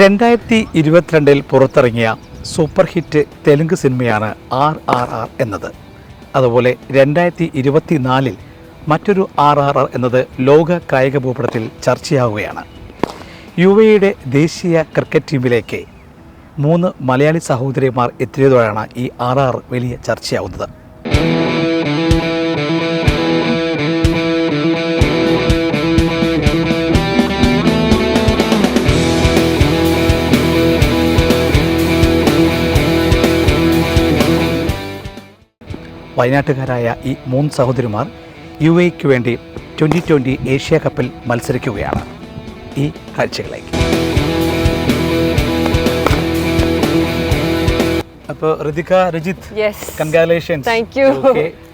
രണ്ടായിരത്തി ഇരുപത്തിരണ്ടിൽ പുറത്തിറങ്ങിയ സൂപ്പർ ഹിറ്റ് തെലുങ്ക് സിനിമയാണ് ആർ ആർ ആർ എന്നത്. അതുപോലെ രണ്ടായിരത്തി ഇരുപത്തിനാലിൽ മറ്റൊരു ആർ ആർ ആർ എന്നത് ലോക കായിക ഭൂപടത്തിൽ ചർച്ചയാവുകയാണ്. യു എയുടെ ദേശീയ ക്രിക്കറ്റ് ടീമിലേക്ക് മൂന്ന് മലയാളി സഹോദരിമാർ എത്തിയതോടെയാണ് ഈ ആർ ആർ വലിയ ചർച്ചയാവുന്നത്. വയനാട്ടുകാരായ ഈ മൂന്ന് സഹോദരിമാർ യു എക്ക് വേണ്ടി ട്വന്റി ട്വന്റി ഏഷ്യ കപ്പിൽ മത്സരിക്കുകയാണ്. ഈ കാഴ്ചകളിലേക്ക്. അപ്പോൾ Ritika Rajith congratulations Thank you.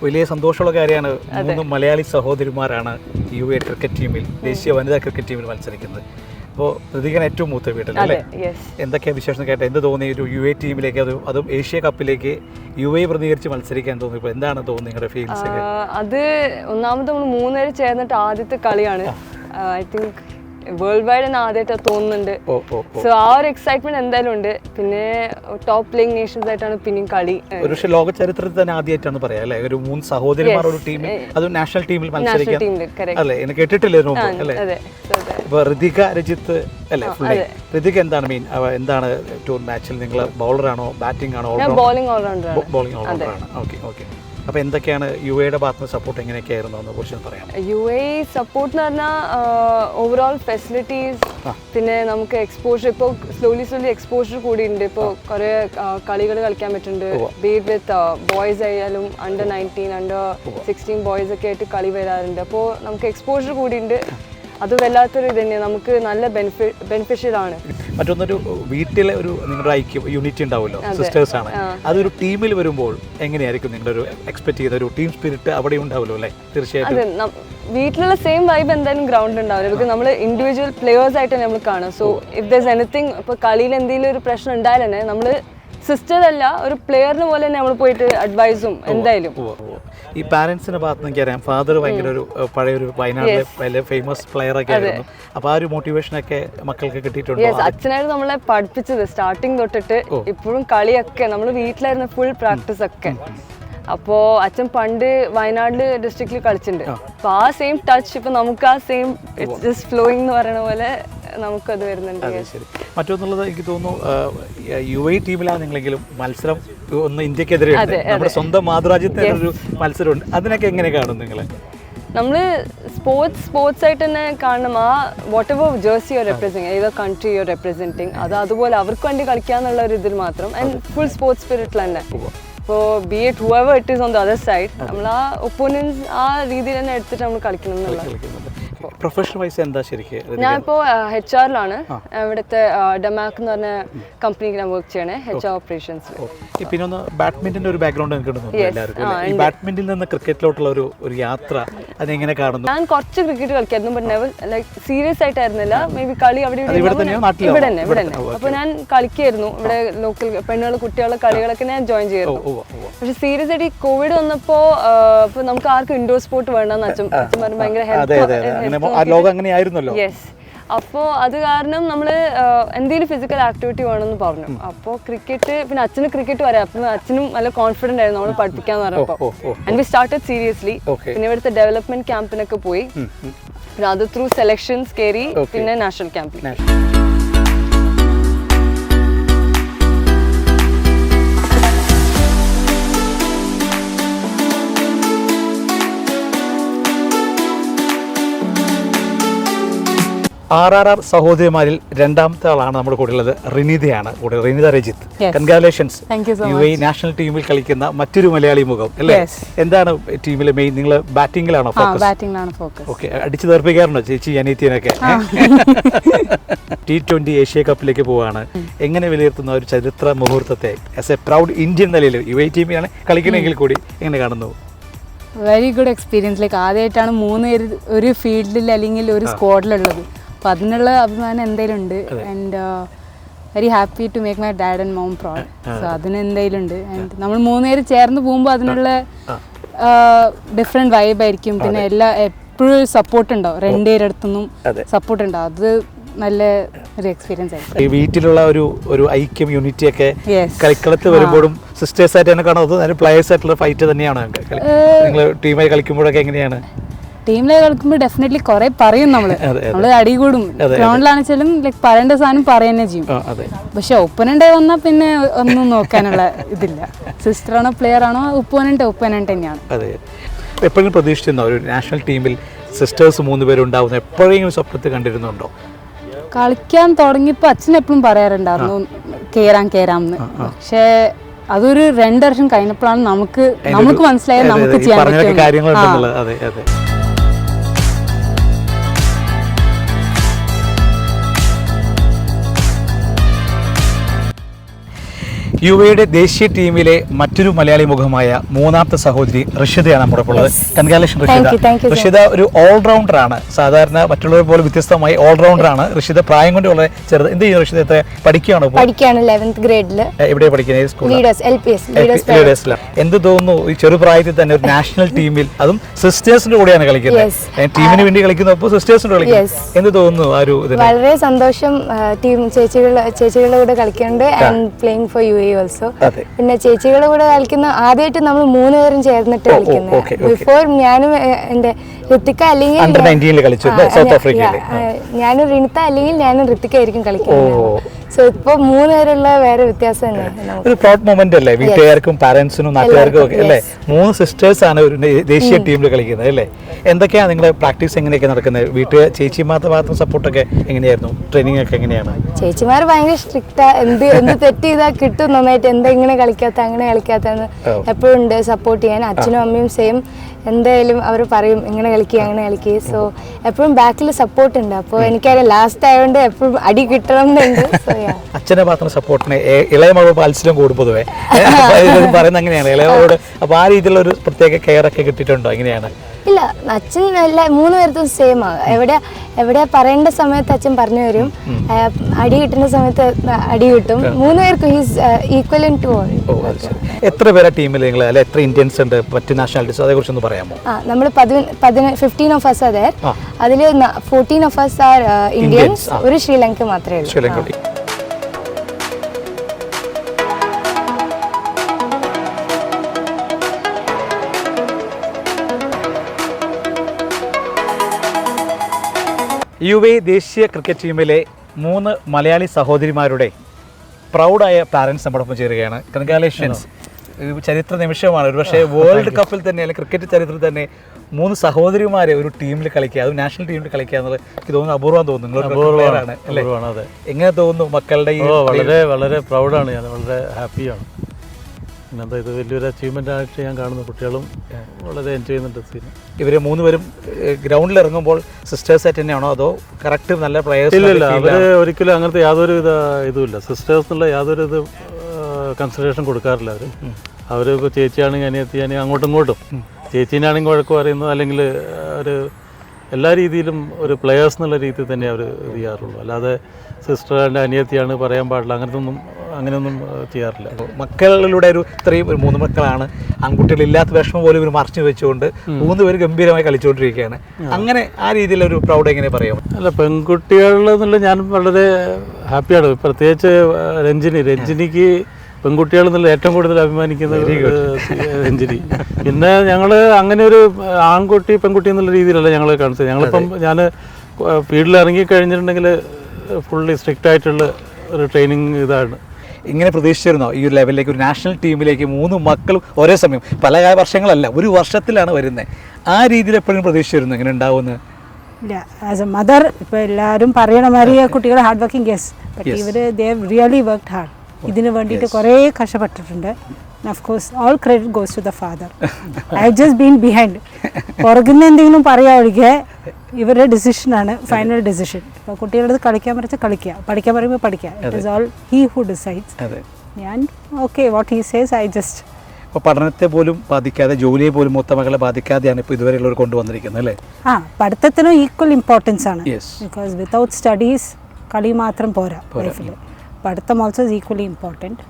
വലിയ സന്തോഷമുള്ള കാര്യമാണ്. മൂന്ന് മലയാളി സഹോദരിമാരാണ് യു എ ക്രിക്കറ്റ് ടീമിൽ ദേശീയ വനിതാ ക്രിക്കറ്റ് ടീമിൽ മത്സരിക്കുന്നത്. അപ്പോൾ പ്രതികരണം ഏറ്റവും മൂത്ത വീട്ടിൽ എന്തൊക്കെയാണ് വിശേഷം കേട്ടെ? എന്ത് തോന്നി ഒരു യു എ ടീമിലേക്ക് അത് അതും ഏഷ്യ കപ്പിലേക്ക് യു എ പ്രതികരിച്ച് മത്സരിക്കാൻ തോന്നി? ഇപ്പോൾ എന്താണ് തോന്നി നിങ്ങളുടെ ഫീൽസ് അത് ഒന്നാമത് നമ്മൾ മൂന്നുപേര് ചേർന്നിട്ട് ആദ്യത്തെ കളിയാണ്. ഐ തിങ്ക് വേൾഡ് വൈഡ് തന്നെ ആദ്യമായിട്ട് തോന്നുന്നുണ്ട്. സോ ആ ഒരു എക്സൈറ്റ്മെന്റ് എന്തായാലും ഉണ്ട്. പിന്നെ ടോപ്പ് പ്ലേയിങ് നേഷൻസ് ആയിട്ടാണ് പിന്നെയും കളി പക്ഷേ ലോക ചരിത്രത്തിൽ തന്നെ ആദ്യമായിട്ടാണ് പറയാം അല്ലേ? ഒരു മൂന്ന് സഹോദരിമാർ ഒരു ടീമിൽ അത് നാഷണൽ ടീമിൽ മത്സരിക്കാൻ. അല്ലേ? എന്നെ കേട്ടിട്ടില്ലായിരുന്നു അല്ലേ? ഇപ്പൊ ഋതിക രജിത്ത് അല്ലേ ഫുള്ളി ഋതിക എന്താണ് മീൻ എന്താണ് ടൂർ മാച്ചിൽ നിങ്ങൾ ബൗളറാണോ ബാറ്റിംഗ് ആണോ ബോളിംഗ് ഓൾറൗണ്ടർ ആണ്. ബോളിംഗ് ഓൾറൗണ്ടറാണ് ഓക്കെ ഓക്കെ അപ്പൊ എന്തൊക്കെയാണ് യു എയുടെ ഭാഗത്ത് നിന്ന് സപ്പോർട്ട് എങ്ങനെയൊക്കെയായിരുന്നു അതിനെ കുറിച്ച് ഒന്ന് പറയാം യു എ സപ്പോർട്ട് എന്ന് പറഞ്ഞാൽ ഓവറോൾ ഫെസിലിറ്റീസ് പിന്നെ നമുക്ക് എക്സ്പോഷർ ഇപ്പോൾ സ്ലോലി സ്ലോലി എക്സ്പോഷർ കൂടിയുണ്ട് ഇപ്പോൾ കുറേ കളികൾ കളിക്കാൻ പറ്റുന്നുണ്ട്. ബീറ്റ് വിത്ത് ബോയ്സ് ആയാലും under nineteen under sixteen boys ഒക്കെ ആയിട്ട് കളി വരാറുണ്ട്. അപ്പോൾ നമുക്ക് എക്സ്പോഷർ കൂടിയുണ്ട്. അത് വല്ലാത്തൊരു ഇത് തന്നെയാണ് നമുക്ക് നല്ല ബെനിഫി ബെനിഫിഷ്യൽ ആണ്. മറ്റൊന്നൊരു വീട്ടിലെ ഒരു നിങ്ങളുടെ ഐക്യം യൂണിറ്റി ഉണ്ടാവുമല്ലോ സിസ്റ്റേഴ്സ് ആണ്. അതൊരു ടീമിൽ വരുമ്പോൾ എങ്ങനെയായിരിക്കും നിങ്ങളുടെ ഒരു എക്സ്പെക്ട് ചെയ്യുന്ന ഒരു ടീം സ്പിരിറ്റ് അവിടെ ഉണ്ടാവുമല്ലോ അല്ലേ? തീർച്ചയായിട്ടും. വീട്ടിലുള്ള സെയിം വൈബ് എന്തായാലും ഗ്രൗണ്ട് ഉണ്ടാവില്ല. ബിക്കോസ് നമ്മൾ ഇൻഡിവിജ്വൽ പ്ലേയേഴ്സ് ആയിട്ട് നമ്മൾ കാണും. സോ ഇഫ് ദസ് എനിത്തിങ് ഇപ്പോൾ കളിയിൽ എന്തെങ്കിലും ഒരു പ്രശ്നം ഉണ്ടായാൽ തന്നെ നമ്മൾ സിസ്റ്റർ അല്ല ഒരു പ്ലെയറിന് പോലെ തന്നെ നമ്മൾ പോയിട്ട് അഡ്വൈസും എന്തായാലും. ഈ പാരന്റ്സിന്റെ ഭാഗത്ത് നിന്ന് അറിയാം. ഫാദർ ഭയങ്കര ഒരു പഴയ ഒരു വയനാട്ടിലെ വലിയ ഫേമസ് പ്ലെയർ ഒക്കെ ആയിരുന്നു. അപ്പൊ ആ ഒരു മോട്ടിവേഷൻ ഒക്കെ മക്കൾക്ക് കിട്ടിയിട്ടുണ്ടോ അച്ഛനായിരുന്നു നമ്മളെ പഠിപ്പിച്ചത് സ്റ്റാർട്ടിങ് തൊട്ടിട്ട് ഇപ്പോഴും കളിയൊക്കെ നമ്മൾ വീട്ടിലായിരുന്നു ഫുൾ പ്രാക്ടീസ് ഒക്കെ. അപ്പോ അച്ഛൻ പണ്ട് വയനാട് ഡിസ്ട്രിക്റ്റിൽ കളിച്ചിട്ടുണ്ട്. അപ്പൊ ആ സെയിം ടച്ച് ഇപ്പൊ നമുക്ക് ആ സെയിം ജസ്റ്റ് ഫ്ലോയിങ് എന്ന് പറയുന്ന പോലെ നമുക്കത് വരുന്നുണ്ട് അതെ, ശരി. മറ്റൊന്നുള്ളത് എനിക്ക് തോന്നുന്നു യു എ ടീമിലാണ് നിങ്ങളെങ്കിലും മത്സരം ഒന്ന് ഇന്ത്യക്കെതിരെ. നമ്മുടെ സ്വന്തം മാതൃരാജ്യത്തെ ഒരു മത്സരമുണ്ട്. അതിനൊക്കെ എങ്ങനെ കാണും നിങ്ങൾ നമ്മൾ സ്പോർട്സ് സ്പോർട്സ് ആയിട്ട് തന്നെ കാണണം. ആ whatever jersey you represent ഏതോ കൺട്രി യോ റെപ്രസെന്റിങ് അത് അതുപോലെ അവർക്ക് വേണ്ടി കളിക്കാന്നുള്ള ഒരു ഇതിൽ മാത്രം. ആൻഡ് ഫുൾ സ്പോർട്സ് സ്പിരിറ്റിൽ തന്നെ. ഇപ്പോൾ be it whoever it is on the other side നമ്മൾ ആ ഒപ്പോണൻസ് ആ രീതിയിൽ തന്നെ എടുത്തിട്ട് നമ്മൾ കളിക്കണം എന്നുള്ളത് പ്രൊഫഷണൽ വൈസ് എന്താ ശരിക്കും? ഞാനിപ്പോൾ എച്ച് ആറിലാണ് ഇവിടുത്തെ ഡമാക് എന്ന് പറഞ്ഞ കമ്പനിക്ക് ഞാൻ വർക്ക് ചെയ്യണേ എച്ച് ആർ ഓപ്പറേഷൻസ് പിന്നെ ഒന്ന് ബാഡ്മിന്റന്റെ ഒരു ബാക്ക്ഗ്രൗണ്ട് എനിക്ക് ബാഡ്മിന്റിൽ നിന്ന് ക്രിക്കറ്റിലോട്ടുള്ള ഒരു ഒരു യാത്ര അതെങ്ങനെ കാണുന്നു? ഞാൻ കുറച്ച് ക്രിക്കറ്റ് കളിക്കായിരുന്നു ബട്ട് നെവർ ലൈക്ക് സീരിയസ് ആയിട്ടായിരുന്നില്ല. മേ ബി കളി അവിടെ ഇവിടെ നാട്ടിലാണോ? ഇവിടെ തന്നെ ഇവിടെ തന്നെ. അപ്പോൾ അപ്പൊ ഞാൻ കളിക്കായിരുന്നു. ഇവിടെ ലോക്കൽ പെണ്ണുകൾ കുട്ടികളുടെ കളികളൊക്കെ ഞാൻ ജോയിൻ ചെയ്തു പക്ഷെ സീരിയസ് ആയിട്ട് ഈ കോവിഡ് വന്നപ്പോ ആ, നമുക്ക് ആർക്കും ഇൻഡോർ സ്പോർട്ട് വേണ്ടെന്ന് അച്ഛൻ അച്ഛൻ പറഞ്ഞു ഭയങ്കര അതെ അങ്ങനെ ആ ലോകം അങ്ങനെ ആയിരുന്നല്ലോ യെസ് അപ്പോൾ അത് കാരണം നമ്മൾ എന്തെങ്കിലും ഫിസിക്കൽ ആക്ടിവിറ്റി വേണമെന്ന് പറഞ്ഞു. അപ്പോൾ ക്രിക്കറ്റ് പിന്നെ അച്ഛന് ക്രിക്കറ്റ് വരാം. അപ്പം അച്ഛനും നല്ല കോൺഫിഡന്റ് ആയിരുന്നു നമ്മൾ പഠിപ്പിക്കാന്ന് പറഞ്ഞപ്പോൾ ആൻഡ് വി സ്റ്റാർട്ടഡ് സീരിയസ്ലി പിന്നെ ഇവിടുത്തെ ഡെവലപ്മെന്റ് ക്യാമ്പിനൊക്കെ പോയി. പിന്നെ അത് ത്രൂ സെലക്ഷൻസ് കയറി പിന്നെ നാഷണൽ ക്യാമ്പിൽ ആർ ആർ ആർ സഹോദരിമാരിൽ രണ്ടാമത്തെ ആളാണ് നമ്മുടെ കൂടെ ഉള്ളത് റിനിതയാണ് കൂടെ. Rinitha Rajith. Congratulations U A national ടീമിൽ കളിക്കുന്ന മറ്റൊരു മലയാളി മുഖം അല്ലേ? എന്താണ് ടീമിലെ മെയിൻ നിങ്ങൾ ബാറ്റിംഗിലാണോ ഫോക്കസ് ബാറ്റിംഗിലാണ് ഫോക്കസ് ഓക്കെ അടിച്ചു തീർപ്പിക്കാറുണ്ടോ ചേച്ചി അനീത്യനൊക്കെ ടി ട്വന്റി ഏഷ്യ കപ്പിലേക്ക് പോവാണ്. എങ്ങനെ വിലയിരുത്തുന്ന ഒരു ചരിത്ര മുഹൂർത്തത്തെ ആസ് എ പ്രൗഡ് ഇന്ത്യൻ നിലയിൽ യു എ ടീമിലാണ് കളിക്കണമെങ്കിൽ കൂടി എങ്ങനെ കാണുന്നു? വെരി ഗുഡ് എക്സ്പീരിയൻസ് ലൈക്ക് ആദ്യമായിട്ടാണ് മൂന്ന് പേര് ഒരു ഫീൽഡിൽ അല്ലെങ്കിൽ ഒരു സ്ക്വാഡിലുള്ളത് അപ്പം അതിനുള്ള അഭിമാനം എന്തെങ്കിലും ഉണ്ട്. And very happy to make my dad and mom proud so അതിന് എന്തെങ്കിലും ഉണ്ട്. ആൻഡ് നമ്മൾ മൂന്ന് പേര് ചേർന്ന് പോകുമ്പോൾ അതിനുള്ള ഡിഫറെന്റ് വൈബായിരിക്കും പിന്നെ എല്ലാ എപ്പോഴും സപ്പോർട്ട് ഉണ്ടാവും. രണ്ടുപേരുടെ അടുത്തുനിന്നും സപ്പോർട്ട് ഉണ്ടാവും. അത് നല്ല ഒരു എക്സ്പീരിയൻസ് ആയിരുന്നു ഈ വീട്ടിലുള്ള ഒരു ഒരു ഐക്യം യൂണിറ്റി ഒക്കെ. കളിക്കളത്ത് വരുമ്പോഴും സിസ്റ്റേഴ്സ് ആയിട്ട് തന്നെ കാണുന്നത്? അതിന് പ്ലേയേഴ്സ് ആയിട്ടുള്ള ഫൈറ്റ് തന്നെയാണ്? നിങ്ങൾ ടീമായി കളിക്കുമ്പോഴൊക്കെ എങ്ങനെയാണ്? ടീമിലെ കളിക്കുമ്പോൾ ഡെഫിനറ്റ്ലി കുറെ പറയും നമ്മൾ. നമ്മൾ അടി കൂടും. ഗ്രൗണ്ടിലാണെച്ചാലും ലൈക് പറയേണ്ട സാധനം പറയുന്നേ ചെയ്യും. പക്ഷെ ഒപ്പനന്റ് വന്നാൽ പിന്നെ ഒന്നും നോക്കാനുള്ള ഇതില്ല. സിസ്റ്റർ ആണോ പ്ലെയർ ആണോ ഒപ്പോനന്റ് ഒപ്പോനന്റ് തന്നെയാണ്. അതെ. എപ്പോഴും പ്രതീക്ഷിച്ചിരുന്നോ ഒരു നാഷണൽ ടീമിൽ സിസ്റ്റേഴ്സ് മൂന്ന് പേരുണ്ടാവുന്ന എപ്പോഴെങ്കിലും സ്വപ്നത്തിൽ കണ്ടിരുന്നുണ്ടോ? കളിക്കാൻ തുടങ്ങിയപ്പോൾ അച്ഛൻ എപ്പോഴും പറയാറുണ്ടായിരുന്നു കേറാം കേറാം എന്ന്. പക്ഷേ അതൊരു രണ്ടു വർഷം കഴിഞ്ഞപ്പോഴാണ് നമുക്ക് നമുക്ക് മനസ്സിലായത് നമുക്ക് ചെയ്യാൻ പറ്റും യു എയുടെ ദേശീയ ടീമിലെ മറ്റൊരു മലയാളി മുഖമായ മൂന്നാമത്തെ സഹോദരി ഋഷിതയാണ് നമ്മുടെ ഉള്ളത്. കൺഗ്രാലേഷൻ ഋഷിത. ഋഷിത ഒരു ഓൾറൗണ്ടർ ആണ്. സാധാരണ മറ്റുള്ളവരെ പോലെ വ്യത്യസ്തമായി ഓൾറൗണ്ടർ ആണ്. ഋഷിത പ്രായം കൊണ്ട് വളരെ ചെറുത്. എന്ത് ചെയ്യുന്നു ഋഷിത? പഠിക്കുകയാണോ ഇപ്പോൾ? പഠിക്കുകയാണ് ലെവൻത്ത് ഗ്രേഡിൽ എവിടെയാണ് പഠിക്കുന്നത്? എന്ത് തോന്നുന്നു? ഈ ചെറുപ്രായത്തിൽ തന്നെ ഒരു നാഷണൽ ടീമിൽ അതും സിസ്റ്റേഴ്സിന്റെ കൂടെയാണ് കളിക്കുന്നത്. ടീമിന് വേണ്ടി കളിക്കുന്നപ്പോൾ സിസ്റ്റേഴ്സിന്റെ കളിക്കുന്നത്. എന്ത് തോന്നുന്നു ആ ഒരു വളരെ സന്തോഷം ടീം ചേച്ചികളുടെ ചേച്ചികളുടെ കൂടെ കളിക്കുന്നുണ്ട് and playing for U A also അതെ. പിന്നെ ചേച്ചികളുടെ കൂടെ കളിക്കുന്ന ആദ്യമായിട്ട് നമ്മൾ മൂന്ന് പേരും ചേർന്നിട്ട് കളിക്കുന്നത്. ബിഫോർ ഞാനും എന്റെ ഋത്തിക്ക അല്ലെങ്കിൽ Under 19 ൽ കളിച്ചു, ആ, അല്ലേ? ഞാൻ- Africa ഞാനും റിനിത്ത അല്ലെങ്കിൽ ഞാനും ഋത്തിക്ക ആയിരിക്കും കളിക്കുന്നത് സോ ഇപ്പൊ മൂന്ന് പേരുള്ള വേറെ വ്യത്യാസം തന്നെ ഒരു പ്രൗഡ് മൊമെന്റ് അല്ലേ? വീട്ടുകാർക്കും പാരന്റ്സിനും നാട്ടുകാർക്കും ഒക്കെ അല്ലേ? മൂന്ന് സിസ്റ്റേഴ്സ് ആണ് ഒരു ദേശീയ ടീമിൽ കളിക്കുന്നത് അല്ലേ? എന്തൊക്കെയാണ് നിങ്ങളുടെ പ്രാക്ടീസ് എങ്ങനെയൊക്കെ നടക്കുന്നത്? വീട്ടുകാർ ചേച്ചിമാരുടെ ഭാഗത്തും സപ്പോർട്ടൊക്കെ എങ്ങനെയായിരുന്നു? ട്രെയിനിങ് ഒക്കെ എങ്ങനെയാണ്? ചേച്ചിമാർ ഭയങ്കര സ്ട്രിക്റ്റാ എന്ത് എന്ത് തെറ്റ് ചെയ്താൽ കിട്ടും നന്നായിട്ട് എന്താ ഇങ്ങനെ കളിക്കാത്ത അങ്ങനെ കളിക്കാത്തെന്ന് എപ്പോഴും ഉണ്ട്. സപ്പോർട്ട് ചെയ്യാൻ അച്ഛനും അമ്മയും സെയിം എന്തായാലും അവർ പറയും ഇങ്ങനെ കളിക്കുക അങ്ങനെ കളിക്കുക സോ എപ്പോഴും ബാക്കിൽ സപ്പോർട്ട് ഉണ്ട്. അപ്പോൾ എനിക്കറിയാം ലാസ്റ്റ് ആയതുകൊണ്ട് എപ്പോഴും അടി കിട്ടണം അച്ഛനെ മാത്രം അച്ഛന്റെ സപ്പോർട്ടിന് ഇളയ മകൾ പാൽസിലും കൂടും പൊതുവെ. പറയുന്നത് അങ്ങനെയാണ്. ഇളയ മകളോട് അപ്പോൾ ആ രീതിയിലുള്ള ഒരു പ്രത്യേക കെയർ ഒക്കെ കിട്ടിയിട്ടുണ്ടോ? എങ്ങനെയാണ്? ഇല്ല അച്ഛൻ എല്ലാ മൂന്ന് പേർക്കും സെയിം ആ. എവിടെ എവിടെ പറയേണ്ട സമയത്ത് അച്ഛൻ പറഞ്ഞു തരും. അടി കിട്ടുന്ന സമയത്ത് അടി കിട്ടും. മൂന്ന് പേർക്കും ഹീസ് ഈക്വൽ ടു ഓൾ എത്ര പേരെ ടീമിൽ നിങ്ങൾ അല്ലെ എത്ര ഇന്ത്യൻസ് ഉണ്ട്? മറ്റ് നാഷണാലിറ്റീസ് അതേ കുറിച്ചൊന്ന് പറയാമോ? ആ നമ്മൾ ഫിഫ്റ്റീൻ ഓഫ് അസ് അതെ. അതിൽ fourteen of us are Indians ഒരു ശ്രീലങ്ക മാത്രമേ ഉള്ളൂ. ശ്രീലങ്ക യു എ ദേശീയ ക്രിക്കറ്റ് ടീമിലെ മൂന്ന് മലയാളി സഹോദരിമാരുടെ പ്രൗഡായ പാരൻസ് നമ്മോടൊപ്പം ചേരുകയാണ്. കൺഗ്രാലേഷൻസ് ചരിത്ര നിമിഷമാണ്. ഒരു പക്ഷേ വേൾഡ് കപ്പിൽ തന്നെ അല്ലെങ്കിൽ ക്രിക്കറ്റ് ചരിത്രത്തിൽ തന്നെ മൂന്ന് സഹോദരിമാരെ ഒരു ടീമിൽ കളിക്കുക. അത് നാഷണൽ ടീമിൽ കളിക്കുക എന്നുള്ളത് എനിക്ക് തോന്നുന്നു അപൂർവം തോന്നുന്നു. അല്ലേ? അപൂർവമാണ്, അതെ. എങ്ങനെ തോന്നുന്നു മക്കളുടെ വളരെ വളരെ പ്രൗഡാണ് ഞാൻ. വളരെ ഹാപ്പിയാണ് പിന്നെന്താ ഇത് വലിയൊരു അച്ചീവ്മെന്റ് ആയിട്ട് ഞാൻ കാണുന്ന കുട്ടികളും വളരെ എൻജോയ് ചെയ്യുന്നുണ്ട് സീൻ ഇവർ മൂന്നുപേരും ഗ്രൗണ്ടിൽ ഇറങ്ങുമ്പോൾ സിസ്റ്റേഴ്സ് ആയിട്ട് തന്നെയാണോ അതോ കറക്റ്റ് നല്ല ഇല്ല ഇല്ല അവർ ഒരിക്കലും അങ്ങനത്തെ യാതൊരു ഇത് ഇതുമില്ല. സിസ്റ്റേഴ്സ് എന്നുള്ള യാതൊരു ഇത് കൺസിഡറേഷൻ കൊടുക്കാറില്ല അവർ അവർ ഇപ്പോൾ ചേച്ചിയാണെങ്കിൽ അനിയത്തിയാണെങ്കിൽ അങ്ങോട്ടും ഇങ്ങോട്ടും. ചേച്ചീനാണെങ്കിൽ വഴക്ക് പറയുന്നു അല്ലെങ്കിൽ ഒരു എല്ലാ രീതിയിലും ഒരു പ്ലെയേഴ്സ് എന്നുള്ള രീതിയിൽ തന്നെ അവർ ഇത് ചെയ്യാറുള്ളൂ. അല്ലാതെ സിസ്റ്റർ ആൻഡ് അനിയത്തിയാണ് പറയാൻ പാടില്ല അങ്ങനത്തെ ഒന്നും അങ്ങനെയൊന്നും ചെയ്യാറില്ല. മക്കളിലൂടെ ഒരു ഇത്രയും ഒരു മൂന്ന് മക്കളാണ്. ആൺകുട്ടികളില്ലാത്ത വിഷമം പോലും ഇവർ മറച്ചു വെച്ചുകൊണ്ട് മൂന്ന് പേര് ഗംഭീരമായി കളിച്ചുകൊണ്ടിരിക്കുകയാണ്. അങ്ങനെ ആ രീതിയിലൊരു പ്രൗഡ് എങ്ങനെ പറയാം? അല്ല പെൺകുട്ടികളിൽ ഞാൻ വളരെ ഹാപ്പിയാണ്. പ്രത്യേകിച്ച് രഞ്ജിനി. രഞ്ജിനിക്ക് പെൺകുട്ടികൾ എന്നുള്ള ഏറ്റവും കൂടുതൽ അഭിമാനിക്കുന്ന രഞ്ജിനി. പിന്നെ ഞങ്ങൾ അങ്ങനെ ഒരു ആൺകുട്ടി പെൺകുട്ടി എന്നുള്ള രീതിയിലല്ല ഞങ്ങൾ കാണിച്ചത്. ഞങ്ങളിപ്പം ഞാൻ ഫീൽഡിൽ ഇറങ്ങി കഴിഞ്ഞിട്ടുണ്ടെങ്കിൽ ഫുള്ളി സ്ട്രിക്റ്റ് ആയിട്ടുള്ള ഒരു ട്രെയിനിങ് ഇതാണ്. ഇങ്ങനെ പ്രതീക്ഷിച്ചിരുന്നോ? ഈ ഒരു ലെവലിലേക്ക് ഒരു നാഷണൽ ടീമിലേക്ക് മൂന്ന് മക്കളും ഒരേ സമയം പല വർഷങ്ങളല്ല ഒരു വർഷത്തിലാണ് വരുന്നത് ആ രീതിയിൽ എപ്പോഴും പ്രതീക്ഷിച്ചിരുന്നു ഇങ്ങനെ ഉണ്ടാവുമെന്ന്? ഇല്ല ആസ് എ മദർ ഇപ്പോൾ എല്ലാവരും പറയണ മാതിരി കുട്ടികൾ ഹാർഡ് വർക്കിംഗ് യെസ് ബട്ട് ഇവർ ദേ റിയലി വർക്ക് ഹാർഡ് ഇതിന് വേണ്ടിയിട്ട് കുറേ കഷ്ടപ്പെട്ടിട്ടുണ്ട്. Of course all credit goes to the father I have just been behind പുറകുന്ന എന്തെങ്കിലും പറയാ ഒഴികെ ഇവരുടെ ഡിസിഷനാണ് ഫൈനൽ ഡിസിഷൻ ഇപ്പോൾ കുട്ടികളുടെ കളിക്കാൻ പറഞ്ഞ കളിക്കുക. പഠിക്കാൻ പറയുമ്പോൾ പഠിക്കുക. It is all he who decides ഞാൻ okay what he says I just ഇപ്പോൾ പഠനത്തെ പോലും ബാധിക്കാതെ ജോലിയെ പോലും മൂത്ത മകളെ ബാധിക്കാതെയാണ് ഇപ്പോൾ ഇതുവരെയുള്ളവർ കൊണ്ടുവന്നിരിക്കുന്നത് അല്ലേ? ആ പഠിത്തത്തിനും ഈക്വൽ ഇമ്പോർട്ടൻസ് ആണ്. ബിക്കോസ് വിത്തൗട്ട് സ്റ്റഡീസ് കളി മാത്രം പോരാ ലൈഫിൽ പഠിത്തം ഓൾസോ ഈക്വലി ഇമ്പോർട്ടന്റ്